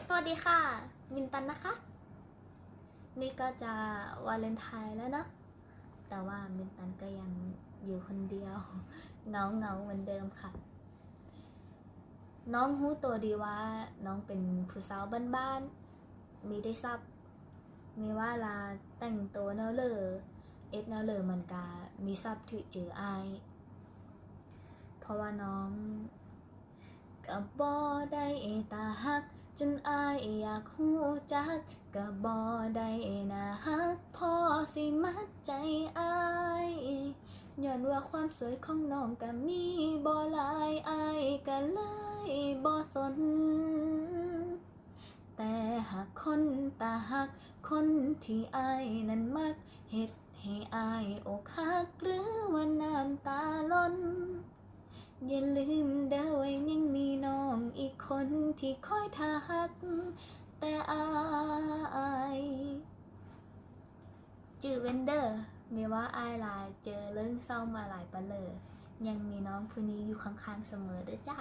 สวัสดีค่ะ มินตันนะคะ นี่ก็จะวาเลนไทน์แล้วเนอะแต่ว่ามินตันก็ยังอยู่คนเดียวเงาเงาเหมือนเดิมค่ะ น้องรู้ตัวดีว่าน้องเป็นผู้สาวบ้านๆมีได้ซับ มีว่าลาแต่งตัวแนวเลอเอ็ดแนวเลอมันกามีซับถือจืออายเพราะว่าน้องก็บ่ได้ตาฮัก จนอายอยากหูจักก็บ่ได้นะฮักพอสิมัดใจอายย้อนว่าความสวยของน้องก็มีบ่หลายอายก็เลยบ่สน แต่หากคนตาหัก คนที่อายนั้นมักเฮ็ดให้อายอกหักหรือว่าน้ำ อย่าลืมเด้อว่ายังมีน้องอีกคนที่คอยทัก แต่อายจือเวนเดอร์มีว่าอายลายเจอเรื่องเศร้ามาหลายปะเลย ยังมีน้องผู้นี้อยู่ข้างๆเสมอเด้อจ้า